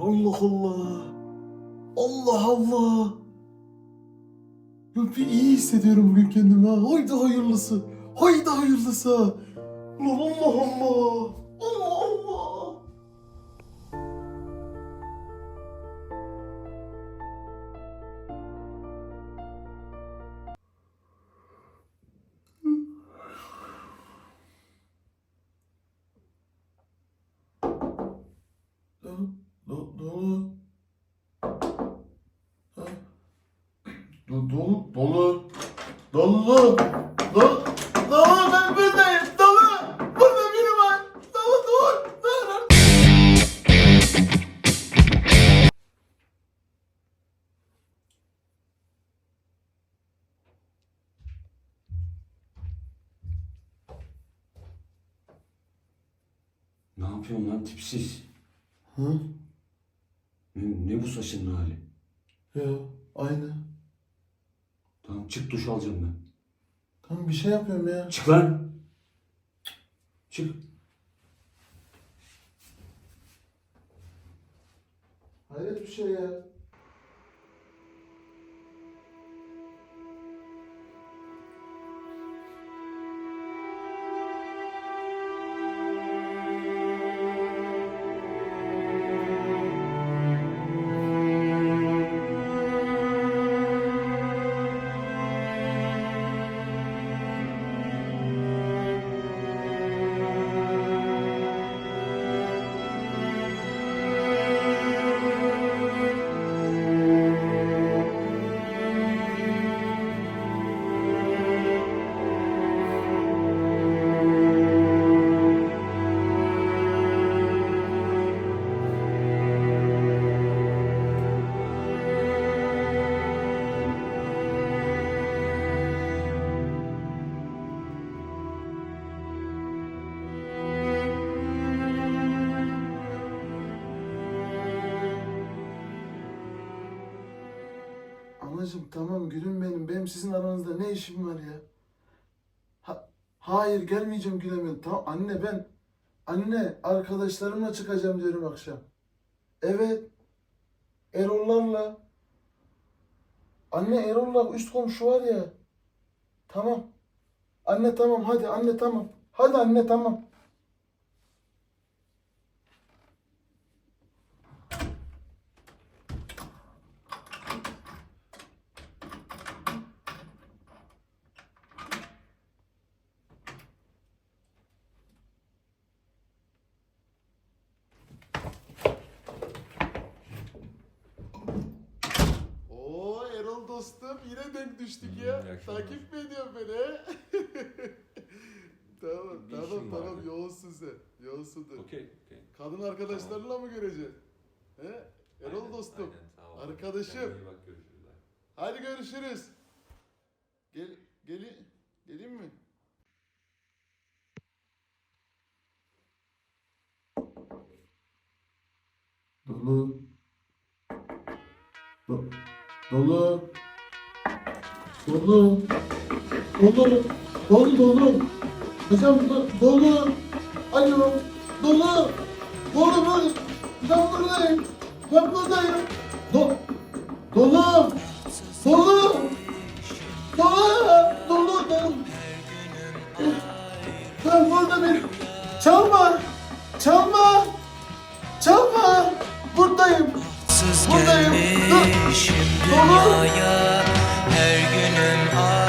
Allah Allah. Allah Allah. Ya bir iyi hissediyorum bugün kendimi ha. Haydi hayırlısı. Haydi hayırlısı. Lan Allah Allah. Dolu, dolu, dolu, dolu, dolu ben buradayım, dolu. Burada biri var. Dolu, dur, dur. Ne yapıyorsun lan tipsiz? Hı? Ne, ne bu saçının hali? Ya, aynı. Tamam çık duş alacağım ben. Tamam bir şey yapıyorum ya. Çık lan. Çık. Hayret bir şey ya. Anacığım tamam gülüm benim. Benim sizin aranızda ne işim var ya? Ha, hayır gelmeyeceğim gülüm Tamam anne ben anne arkadaşlarımla çıkacağım diyorum akşam. Evet. Erol'larla. Anne Erol'la üst komşu var ya. Tamam. Anne tamam hadi anne tamam. Hadi anne tamam. Oo Erol dostum yine denk düştük Hmm, ya. Takip mi ediyorsun beni tamam Bir tamam tamam yoğunsun sen. Yoğunsundur. Okey, okey. Kadın arkadaşlarınla mı göreceksin? He? Erol Aynen, dostum. aynen, ol. Arkadaşım. Kendine iyi bak görüşürüz. Hadi görüşürüz. Gel geli geleyim mi? Dolu. Do- dolu. Dolu. Dolu. Dolu dolu. Hocam do- dolu. Alo. Dolu. Dolu dolu. Ben buradayım. Ben buradayım. Do dolu. Dolu. Dolu. Dolu dolu. Ben burada bir Çalma. Çalma. Çalma. Buradayım. Buradayım. Dur. Dolu her günüm ağır